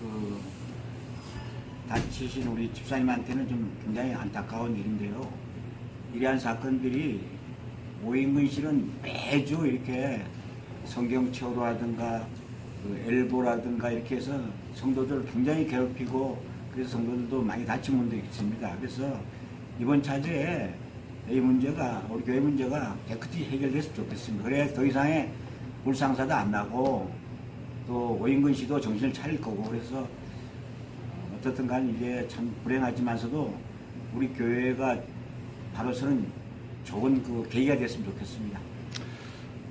그 다치신 우리 집사님한테는 좀 굉장히 안타까운 일인데요. 이러한 사건들이 오인근 씨는 매주 이렇게 성경책으로라든가 그 엘보라든가 이렇게 해서 성도들을 굉장히 괴롭히고 그래서 성도들도 많이 다친 분도 있습니다. 그래서 이번 차제에 이 문제가 우리 교회 문제가 깨끗이 해결됐으면 좋겠습니다. 그래야 더 이상의 불상사도 안 나고 또 오인근 씨도 정신을 차릴 거고 그래서 어떻든 간 이게 참 불행하지만서도 우리 교회가 바로서는 좋은 그 계기가 됐으면 좋겠습니다.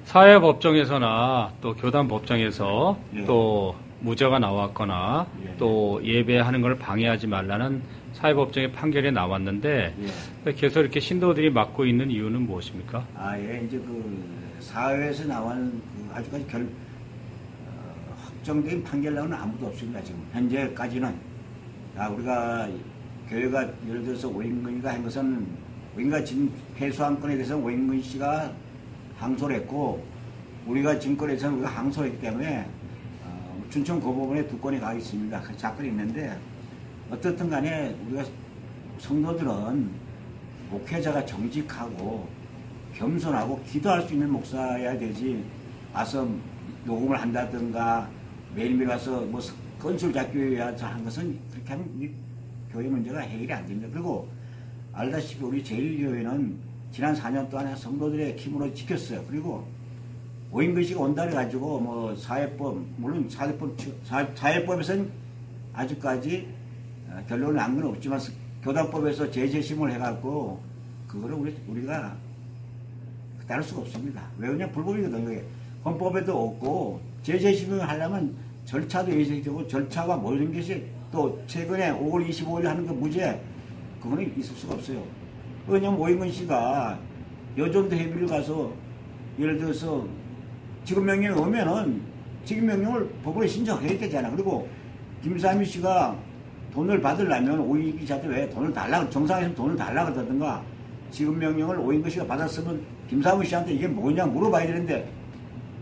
사회 법정에서나 또 교단 법정에서 예. 또 무죄가 나왔거나 예. 또 예배하는 걸 방해하지 말라는 사회법정의 판결이 나왔는데 예. 계속 이렇게 신도들이 맡고 있는 이유는 무엇입니까? 아, 예, 이제 그 사회에서 나온 그 아직까지 결, 어, 확정된 판결 나오는 아무도 없습니다, 지금. 현재까지는. 아, 우리가 교회가 예를 들어서 오인근이가 한 것은 오인가 지금 패소한 건에 대해서 오인근 씨가 항소를 했고 우리가 증권에서는 우리가 항소를 했기 때문에 어, 춘천 고법원에 두 건이 가 있습니다. 그 사건이 있는데 어떻든 간에 우리가 성도들은 목회자가 정직하고 겸손하고 기도할 수 있는 목사여야 되지 와서 녹음을 한다든가 매일매일 와서 뭐 건술 잡기 위해서 한 것은 그렇게 하면 이 교회 문제가 해결이 안 됩니다. 그리고 알다시피 우리 제일교회는 지난 4년 동안 성도들의 힘으로 지켰어요. 그리고 오인글씨가 온다 해가지고 뭐 사회법 물론 사회법 사- 사회법에서는 아직까지 어, 결론을 난 건 없지만 교단법에서 재재심을 해갖고 그거를 우리 우리가 따를 수가 없습니다. 왜냐 불법이거든요. 헌법에도 없고 재재심을 하려면 절차도 예정이 되고 절차가 모든 것이 또 최근에 5월 25일 하는 그 무죄 그거는 있을 수가 없어요. 왜냐면 오인근 씨가 여전도 해비를 가서 예를 들어서 지금 명령이 오면은 지금 명령을 법원에 신청해야 되잖아. 그리고 김삼희 씨가 돈을 받으려면 오인근 씨한테 왜 돈을 달라 정상에서 돈을 달라 그러든가 지금 명령을 오인근 씨가 받았으면 김삼희 씨한테 이게 뭐냐 물어봐야 되는데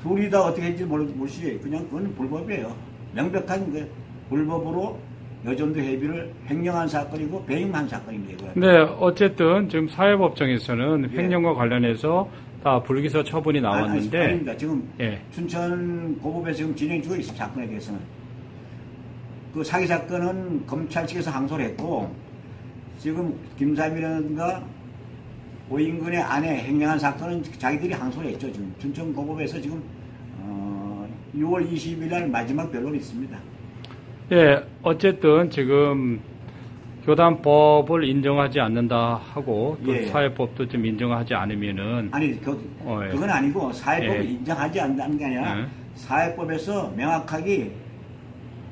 둘이 다 어떻게 했는지 모르- 모르시 그냥 그건 불법이에요. 명백한 그 불법으로 여전도 해비를 횡령한 사건이고 배임한 사건입니다. 근데 어쨌든 지금 사회법정에서는 예. 횡령과 관련해서 다 불기소 처분이 나왔는데 아니, 아니, 아닙니다. 지금 예. 춘천 고법에서 지금 진행 중에 있습니다. 사건에 대해서는. 그 사기 사건은 검찰 측에서 항소를 했고 지금 김삼이라든가 오인근의 아내 횡령한 사건은 자기들이 항소를 했죠. 지금 춘천 고법에서 지금 어, 6월 20일 날 마지막 변론이 있습니다. 예, 어쨌든 지금 교단법을 인정하지 않는다 하고 또 예. 사회법도 좀 인정하지 않으면은 아니 그, 어, 예. 그건 아니고 사회법을 예. 인정하지 않는다는 게 아니라 예. 사회법에서 명확하게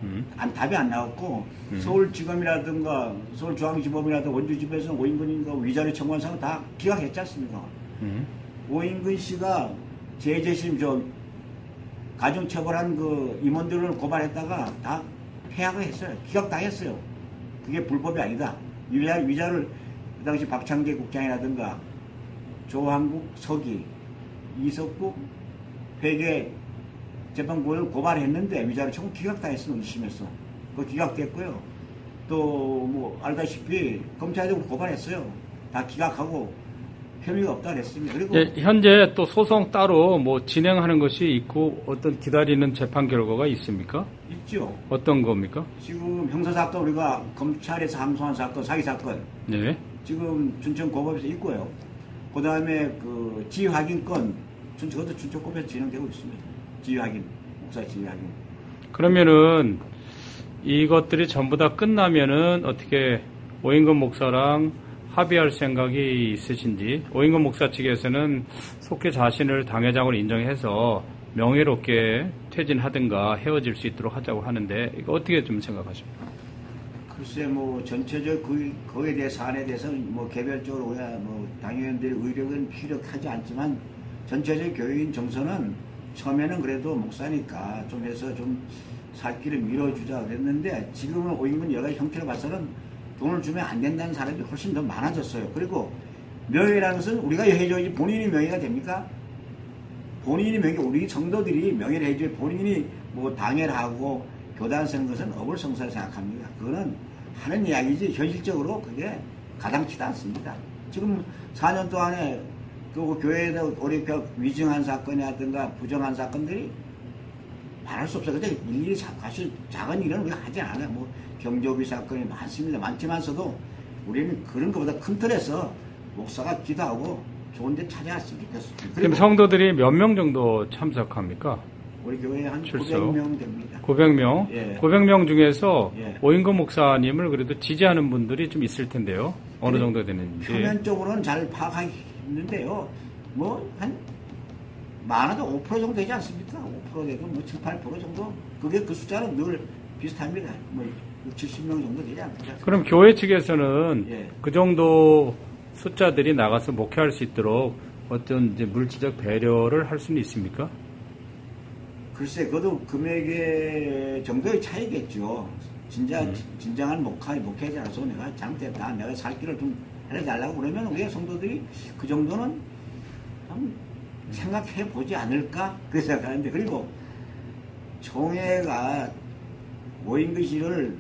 음, 안, 답이 안 나왔고 음. 서울지검이라든가 서울중앙지법이라든가 원주집에서 오인근인가 위자료 청구한 사항은 다 기각했지 않습니까? 음. 오인근 씨가 재재심 저 가중처벌한 그 임원들을 고발했다가 다 폐하가 했어요. 기각당했어요. 그게 불법이 아니다. 위자, 위자를 그 당시 박창재 국장이라든가 조한국 서기 이석국 회계 재판부를 고발했는데 위자료 청구 기각당했어요. 1심에서. 그거 기각됐고요. 또 뭐 알다시피 검찰도 고발했어요. 다 기각하고 혐의가 없다 그랬습니다. 그리고 예, 현재 또 소송 따로 뭐 진행하는 것이 있고 어떤 기다리는 재판 결과가 있습니까? 있죠. 어떤 겁니까? 지금 형사 사건 우리가 검찰에서 항소한 사건, 사기 사건 네. 지금 춘천 고법에서 있고요. 그 다음에 그 지휘 확인 건 춘천 그것도 춘천 고법에서 진행되고 있습니다. 지휘 확인, 목사 지휘 확인. 그러면은 이것들이 전부 다 끝나면은 어떻게 오인근 목사랑 합의할 생각이 있으신지 오인근 목사 측에서는 속히 자신을 당회장으로 인정해서 명예롭게 퇴진하든가 헤어질 수 있도록 하자고 하는데 이거 어떻게 좀 생각하십니까? 글쎄 뭐 전체적 그 거기에 대해 사안에 대해서는 뭐 개별적으로 우리가 뭐 당위원들의 의력은 필요하지 않지만 전체적 교인 정서는 처음에는 그래도 목사니까 좀 해서 좀 살길을 밀어주자 그랬는데 지금은 오인근 여러 형태를 봐서는 돈을 주면 안 된다는 사람이 훨씬 더 많아졌어요. 그리고 명예라는 것은 우리가 해줘야지 본인이 명예가 됩니까? 본인이 명예, 우리 성도들이 명예를 해줘야 본인이 뭐 당회를 하고 교단 쓰는 것은 어불성사를 생각합니다. 그거는 하는 이야기지 현실적으로 그게 가당치도 않습니다. 지금 4년 동안에 그 교회에서 그 위증한 사건이라든가 부정한 사건들이 말할 수 없어요. 근데 일일이 사- 사실 작은 일은 우리가 하지 않아요. 뭐 경조비 사건이 많습니다. 많지만서도 우리는 그런 것보다 큰 틀에서 목사가 기도하고 좋은 데 찾아왔으면 좋겠습니다. 지금 성도들이 몇 명 정도 참석합니까? 우리 교회에 한 출석. 900명 됩니다. 900명. 예. 900명 중에서 예. 오인근 목사님을 그래도 지지하는 분들이 좀 있을 텐데요. 어느 정도 되는지. 표면적으로는 잘 파악하는데요. 뭐, 한, 많아도 5% 정도 되지 않습니까? 5% 되고 뭐 7, 8% 정도? 그게 그 숫자는 늘 비슷합니다. 뭐, 70명 정도 되지 않습니까? 그럼 교회 측에서는 예. 그 정도 숫자들이 나가서 목회할 수 있도록 어떤 이제 물질적 배려를 할 수는 있습니까? 글쎄, 그것도 금액의 정도의 차이겠죠. 진짜, 음. 진정한 목회, 목회자로서 내가 잘못했다. 내가 살 길을 좀 알려달라고 그러면 우리 성도들이 그 정도는 좀 생각해 보지 않을까? 그렇게 생각하는데, 그리고 총회가 오인글씨를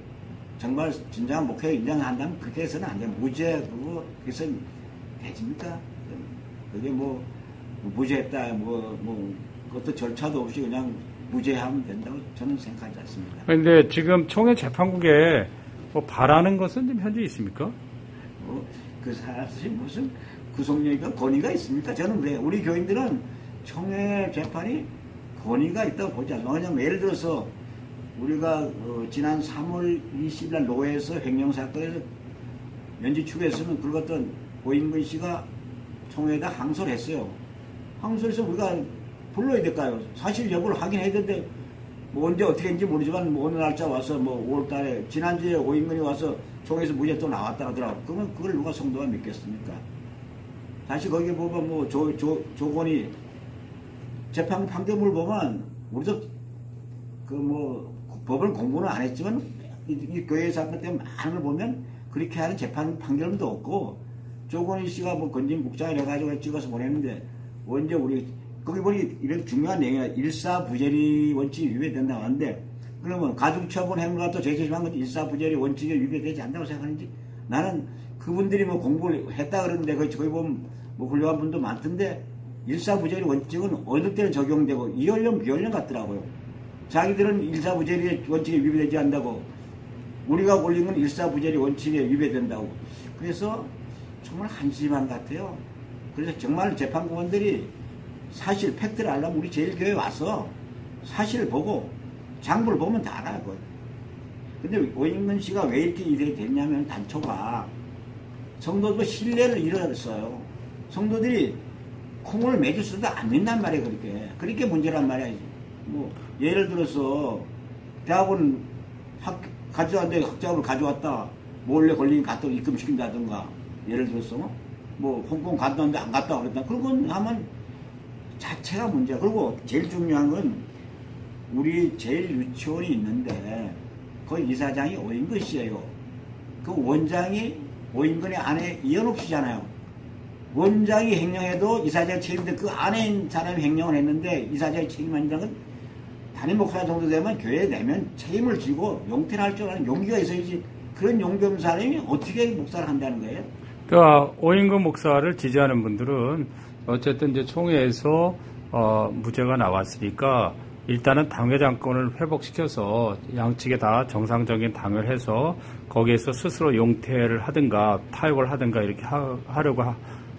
정말 진정한 목회 인정한다면 그렇게 해서는 안 돼요. 무죄, 그거, 그래서 되집니까? 그게 뭐, 무죄했다, 뭐, 뭐, 그것도 절차도 없이 그냥 무죄하면 된다고 저는 생각하지 않습니다. 그런데 지금 총회 재판국에 뭐 바라는 것은 좀 현재 있습니까? 뭐, 그 사람들이 무슨 구속력이가 권위가 있습니까? 저는 그래요. 우리 교인들은 총회 재판이 권위가 있다고 보지 않습니다. 왜냐면 예를 들어서 우리가 어, 지난 3월 20일 날 노회에서 횡령사건에서 면지 축에서는 그걸 어떤 오인근 씨가 총회에다 항소를 했어요. 항소해서 우리가 불러야 될까요? 사실 여부를 확인해야 되는데 뭐 언제 어떻게 했는지 모르지만 뭐 어느 날짜 와서 뭐 5월 달에 지난주에 오인근이 와서 총회에서 무죄 또 나왔다 하더라고. 그러면 그걸 누가 성도가 믿겠습니까? 다시 거기에 보면 뭐 조, 조, 조건이 재판 판결문을 보면 우리도 그 뭐 법을 공부는 안 했지만 이, 이 교회 사건 때문에 많은 걸 보면 그렇게 하는 재판 판결문도 없고 조건희 씨가 뭐 건진 국장을 해가지고 찍어서 보냈는데 언제 우리 거기 보니 이런 중요한 내용이 일사부재리 원칙이 위배된다고 하는데 그러면 가중처분 행위가 또 제시한 것 일사부재리 원칙에 위배되지 않다고 생각하는지 나는 그분들이 뭐 공부를 했다 그러는데 거기 보면 뭐 훌륭한 분도 많던데 일사부재리 원칙은 어느 때는 적용되고 이연령 비연령 같더라고요. 자기들은 일사부재리 원칙에 위배되지 않는다고 우리가 올린 건 일사부재리 원칙에 위배된다고. 그래서 정말 한심한 것 같아요. 그래서 정말 재판관들이 사실 팩트를 알려면 우리 제일 교회 와서 사실을 보고 장부를 보면 다 알아요. 근데 오인근 씨가 왜 이렇게 일이 됐냐면 단초가 성도들 신뢰를 잃었어요. 성도들이 콩을 매주 쓰도 안 믿단 말이에요, 그렇게. 그렇게 문제란 말이야. 뭐, 예를 들어서, 대학원 학, 가져왔는데 학자금을 가져왔다. 몰래 걸리니 갔다 입금시킨다든가. 예를 들어서, 뭐, 홍콩 갔다 왔는데 안 갔다 그랬다. 그건 하면 자체가 문제야. 그리고 제일 중요한 건, 우리 제일 유치원이 있는데, 그 이사장이 오인근 씨예요. 그 원장이 오인근의 아내 이현옥 씨잖아요. 원장이 횡령해도 이사장이 책임인데 그 안에 사람이 횡령을 했는데 이사장이 책임한 장은 단임 목사 정도 되면 교회에 내면 책임을 지고 용퇴를 할 줄 아는 용기가 있어야지 그런 용기 없는 사람이 어떻게 목사를 한다는 거예요? 그러니까 오인근 목사를 지지하는 분들은 어쨌든 이제 총회에서 어, 무죄가 나왔으니까 일단은 당회 장권을 회복시켜서 양측에 다 정상적인 당을 해서 거기에서 스스로 용퇴를 하든가 타협을 하든가 이렇게 하, 하려고 하,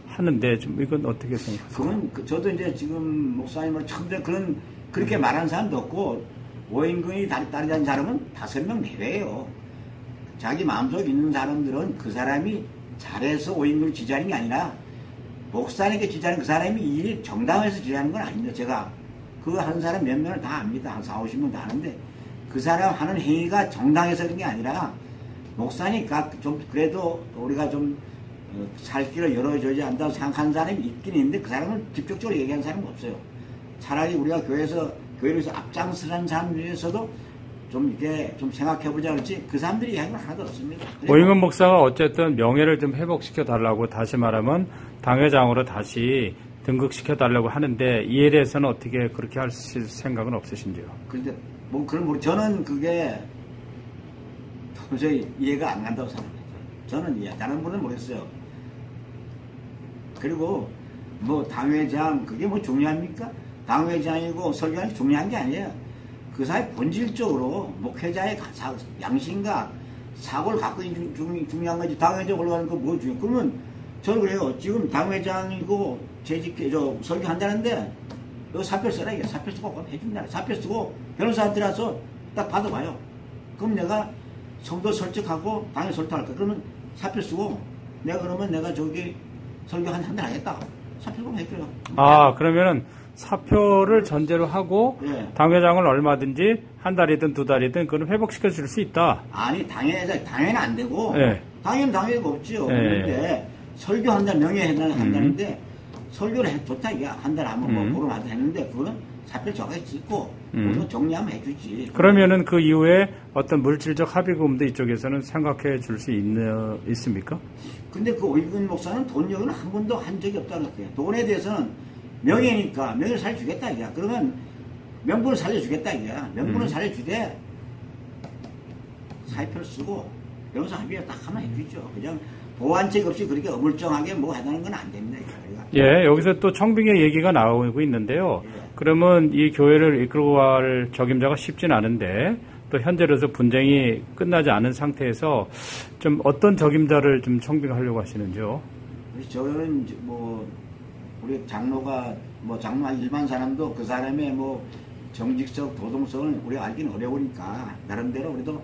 하는데 좀 이건 어떻게 생각하세요? 그건 그- 저도 이제 지금 목사님을 처음 들 그런 그렇게 말하는 사람도 없고 오인근이 따- 따르자는 사람은 다섯 명 내외예요. 자기 마음속에 있는 사람들은 그 사람이 잘해서 오인근을 지지하는 게 아니라 목사님께 지지하는 그 사람이 이 정당해서 지지하는 건 아닙니다. 제가 그 하는 사람 몇 명을 다 압니다. 한 4, 50명 다 아는데 그 사람 하는 행위가 정당해서 그런 게 아니라 목사니까 좀 그래도 우리가 좀 어, 살 길을 열어줘야지 한다고 생각하는 사람이 있긴 있는데 그 사람을 직접적으로 얘기하는 사람은 없어요. 차라리 우리가 교회에서 교회에서 앞장서는 사람 중에서도 좀 이렇게 좀 생각해보자 그렇지 그 사람들이 이야기는 하나도 없습니다. 오인근 목사가 어쨌든 명예를 좀 회복시켜 달라고 다시 말하면 당회장으로 다시 등극시켜 달라고 하는데 이에 대해서는 어떻게 그렇게 할 생각은 없으신지요? 그런데 뭐 그런 모르 저는 그게 도저히 이해가 안 간다고 생각해요. 저는 이해, 다른 분은 모르겠어요. 그리고 뭐 당회장 그게 뭐 중요합니까? 당회장이고 설교하는 게 중요한 게 아니에요. 그 사회 본질적으로 목회자의 양심과 사고를 갖고 있는 중요한 거지. 당회장 올라가는 거 뭐 중요해? 그러면 저는 그래요. 지금 당회장이고 재직, 저 설교한다는데 여기 사표 써라 이게 사표 쓰고 해준다. 사표 쓰고 변호사한테 가서 딱 받아봐요. 그럼 내가 성도 설득하고 당회 설득할 거야. 그러면 사표 쓰고 내가 그러면 내가 저기 설교 한 한 달 하겠다. 사표 좀 해줘요. 아, 그러면은 사표를 전제로 하고 예. 당회장을 얼마든지 한 달이든 두 달이든 그걸 회복시켜 줄 수 있다. 아니 당연히 당연히 안 되고 예. 당연히 당연히가 없죠. 예. 그런데 설교 한 달 명예 한다 한다는데 설교를 해 좋다 이게 한달 하면 뭐 음. 보름 하다 했는데 그거는 사표 정확히 찍고 음. 그거 정리하면 해주지. 그러면은 그 이후에 어떤 물질적 합의금도 이쪽에서는 생각해 줄 수 있습니까? 근데 그 오이근 목사는 돈 얘기는 한 번도 한 적이 없다는 거예요. 돈에 대해서는 명예니까 명예를 살려주겠다 이거야. 그러면 명분을 살려주겠다 이거야. 명분을 음. 살려주되 사회표를 쓰고 변호사 합의를 딱 하면 해주죠. 그냥 보완책 없이 그렇게 어물쩡하게 뭐 하다는 건 안 됩니다. 예, 여기서 또 청빙의 얘기가 나오고 있는데요. 예. 그러면 이 교회를 이끌고 갈 적임자가 쉽진 않은데 또 현재로서 분쟁이 끝나지 않은 상태에서 좀 어떤 적임자를 좀 청빙하려고 하시는지요? 저는 뭐 우리 장로가 뭐 장로 한 일반 사람도 그 사람의 뭐 정직성 도동성을 우리가 알기는 어려우니까 나름대로 우리도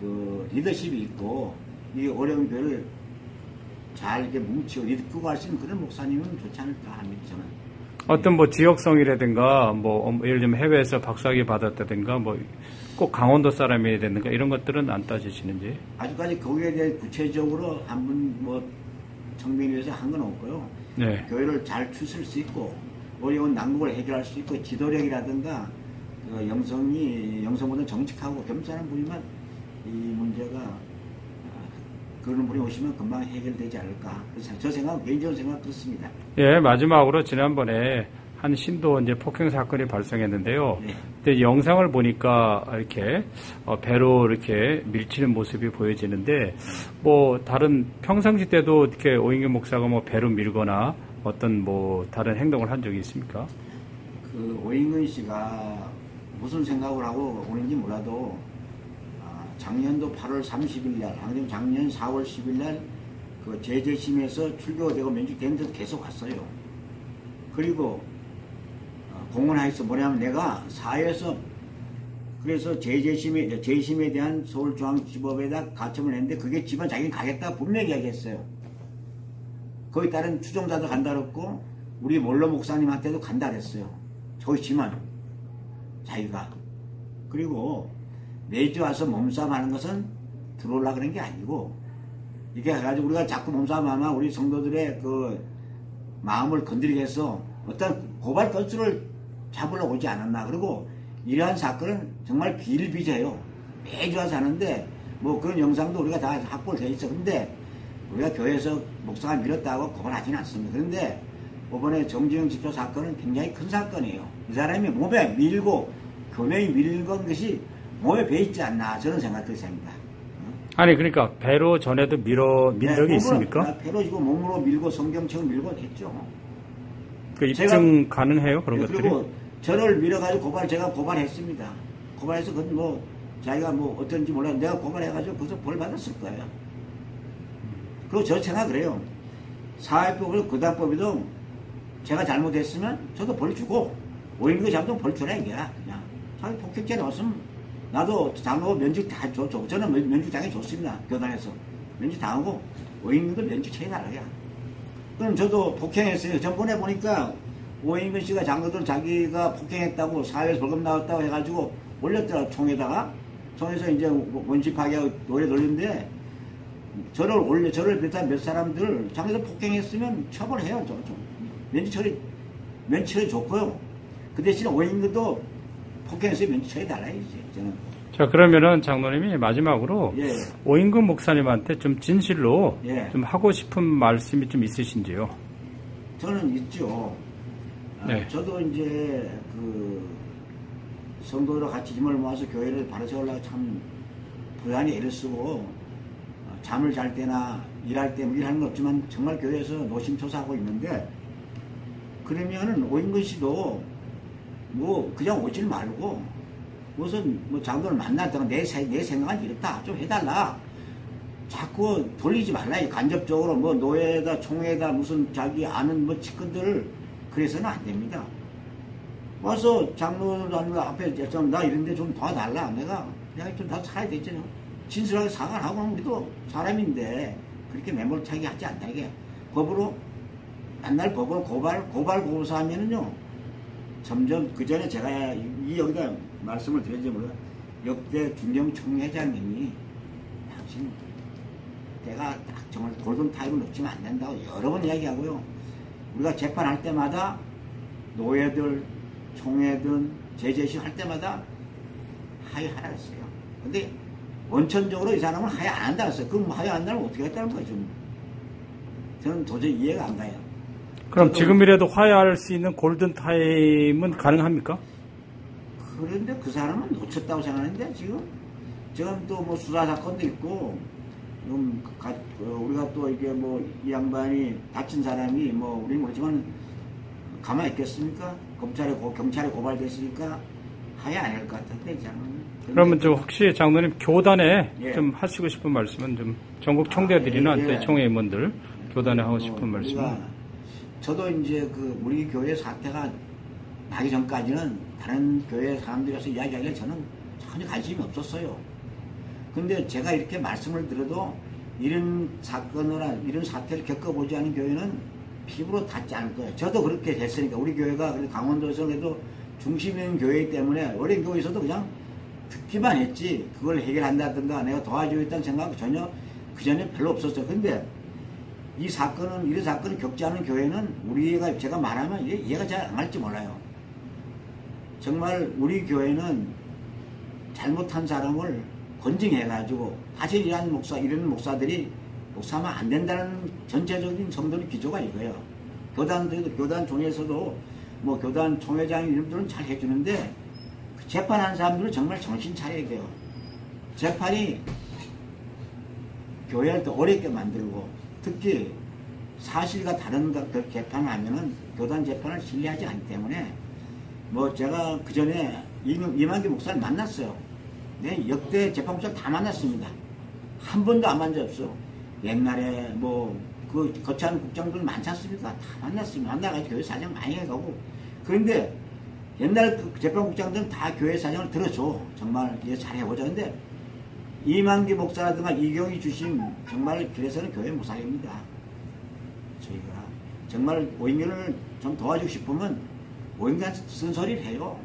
그 리더십이 있고 이 어려운 교회를 잘 이렇게 뭉치고 갈 수 있는 그런 목사님은 좋지 않을까 합니다 저는. 어떤 뭐 지역성이라든가 뭐 어, 예를 들면 해외에서 박사학위 받았다든가 뭐 꼭 강원도 사람이어야 되는가 이런 것들은 안 따지시는지? 아직까지 거기에 대해 구체적으로 한 분뭐 청빙위에서 한 건 없고요. 네. 교회를 잘 추스릴 수 있고 어려운 난국을 해결할 수 있고 지도력이라든가 그 영성이 영성보다 정직하고 겸손한 분이면 이 문제가 아, 그런 분이 오시면 금방 해결되지 않을까. 저 생각 개인적으로 생각 그렇습니다. 예, 마지막으로 지난번에 한 신도 이제 폭행 사건이 발생했는데요. 네. 근데 영상을 보니까 이렇게 어, 배로 이렇게 밀치는 모습이 보여지는데 뭐 다른 평상시 때도 이렇게 오인규 목사가 뭐 배로 밀거나 어떤 뭐 다른 행동을 한 적이 있습니까? 그 오인근 씨가 무슨 생각을 하고 오는지 몰라도 아, 작년도 8월 30일 날, 아니면 작년 4월 10일 날그 제재심에서 출교되고 면직된 데도 계속 갔어요. 그리고 어, 공언하였어 뭐냐면 내가 사회에서 그래서 제재심에 재심에 대한 서울중앙지법에다 가처분을 했는데 그게 집안 자기는 가겠다 분명히 이야기했어요. 거기 따른 추종자도 간다 그랬고 우리 몰로 목사님한테도 간다 그랬어요. 저지만 자기가 그리고 매주 와서 몸싸움 하는 것은 들어올라 그런 게 아니고 이게 해가지고 우리가 자꾸 몸싸움 하면 우리 성도들의 그 마음을 건드리게 해서 어떤 고발 건수를 잡으러 오지 않았나. 그리고 이러한 사건은 정말 비일비재요. 매주 와서 하는데 뭐 그런 영상도 우리가 다 확보를 돼 있어. 근데 우리가 교회에서 목사가 밀었다고 고발하지는 않습니다. 그런데 이번에 정지영 집사 사건은 굉장히 큰 사건이에요. 이 사람이 몸에 밀고 교명이 밀건 것이 몸에 배 있지 않나 저는 생각을 합니다 아니 그러니까 배로 전에도 밀어 밀 네, 적이 몸으로, 있습니까? 배로 지고 몸으로 밀고 성경책을 밀고 했죠 그 입증 가능해요 그런 네, 것들이? 그리고 저를 밀어가지고 고발 제가 고발했습니다. 고발해서 그건 뭐 자기가 뭐 어떤지 몰라 내가 고발해가지고 거기서 벌 받았을 거예요. 그리고 저 생각 그래요. 사회법을 구단법에도 제가 잘못했으면 저도 벌 주고 오인거 잘못하면 벌 주라 이거야 그냥 자기 폭행죄 나왔으면 나도 장로 면직 다 줘, 줘. 저는 면- 면직 당해 줬습니다 교단에서 면직 당하고 오인도 면직 처리달라야 그럼 저도 폭행했어요. 전번에 보니까 오인근 씨가 장로들 자기가 폭행했다고 사회에서 벌금 나왔다고 해가지고 올렸더라 총에다가 총에서 이제 원시 파괴하고 노래 돌리는데 저를 올려 저를 비롯한 몇 사람들 장로들 폭행했으면 처벌해요. 저, 저. 면치 처리 면치 처리 좋고요. 그 대신 오인근도 폭행했으면 면치 처리 달라야지 저는. 자 그러면은 장로님이 마지막으로 예. 오인근 목사님한테 좀 진실로 예. 좀 하고 싶은 말씀이 좀 있으신지요? 저는 있죠. 아, 네. 저도 이제 그 성도들 같이 힘을 모아서 교회를 바로 세우려고 참 부단히 애를 쓰고 어, 잠을 잘 때나 일할 때 뭐 일하는 건 없지만 정말 교회에서 노심초사하고 있는데 그러면은 오인근 씨도 뭐 그냥 오질 말고 무슨 뭐 장도를 만났다가 내, 세- 내 생각은 이렇다. 좀 해달라. 자꾸 돌리지 말라. 이 간접적으로 뭐 노예다 총회다 무슨 자기 아는 뭐 측근들. 그래서는 안 됩니다. 와서 장로들 앞에 좀나 이런데 좀 도와달라. 내가. 내가 좀다 살아야 되잖아 진실하게 사과를 하고 우리도 사람인데 그렇게 매몰차게 하지 않다 이게. 법으로 맨날 법으로 고발 고발 고소하면은요 점점 그 전에 제가 이- 이 여기다 말씀을 드렸지 몰라. 역대 중령 총회장님이 당신 내가 딱 정말 골든 타임을 놓치면 안 된다고 여러 번 이야기하고요. 우리가 재판할 때마다 노예들 총회든 제재시 할 때마다 하야하라 했어요. 근데 원천적으로 이 사람은 하야 안 한다 했어요. 그럼 하야 안 한다면 어떻게 했다는 거죠 저는 도저히 이해가 안 가요 그럼 지금이라도 화해할 수 있는 골든 타임은 가능합니까? 그런데 그 사람은 놓쳤다고 생각하는데 지금 지금 또 뭐 수사 사건도 있고 좀 가- 어, 우리가 또 이게 뭐 이 양반이 다친 사람이 뭐 우리 모르지만 가만히 있겠습니까? 검찰에 고, 경찰에 고발됐으니까 하야 안 할 것 같은데 이 사람은. 그러면 저 혹시 장로님 교단에 예. 좀 하시고 싶은 말씀은 좀 전국 총대들이나 아, 예, 예. 또 총회 임원들 교단에 하고 뭐 싶은 말씀. 우리가 저도 이제 그 우리 교회 사태가 나기 전까지는 다른 교회 사람들이 와서 이야기하기에 저는 전혀 관심이 없었어요. 근데 제가 이렇게 말씀을 들어도 이런 사건을, 이런 사태를 겪어보지 않은 교회는 피부로 닿지 않을 거예요. 저도 그렇게 됐으니까 우리 교회가 강원도에서 그래도 중심 있는 교회이기 때문에 어린 교회에서도 그냥 듣기만 했지 그걸 해결한다든가 내가 도와주겠다는 생각 전혀 그 전에 별로 없었어요. 근데 이 사건은 이런 사건을 겪지 않은 교회는 우리가 제가 말하면 이해- 이해가 잘안 갈지 몰라요. 정말 우리 교회는 잘못한 사람을 다시 이런 목사 이런 목사들이 목사하면 안 된다는 전체적인 성도의 기조가 이거예요. 교단들도 교단 총회에서도 뭐 교단 총회장 이름들은 잘 해주는데 그 재판한 사람들은 정말 정신 차려야 돼요. 재판이 교회를 더 어렵게 만들고 특히 사실과 다른 것그 재판을 하면은 교단 재판을 신뢰하지 않기 때문에 뭐 제가 그 전에 이만기 목사를 만났어요. 네, 역대 재판부사 다 만났습니다. 한 번도 안 만져 없어. 옛날에 뭐 그 거창한 국장들 많지 않습니까? 다 만났습니다. 만나가지고 교회 사정 많이 해가고 그런데 옛날 그 재판국장들은 다 교회 사정을 들어줘. 정말 이제 잘 해보자. 근데 이만기 목사라든가 이경희 주심 정말 그래서는 교회 못 살립니다. 저희가 정말 오인견을 좀 도와주고 싶으면 오인간 쓴소리를 해요.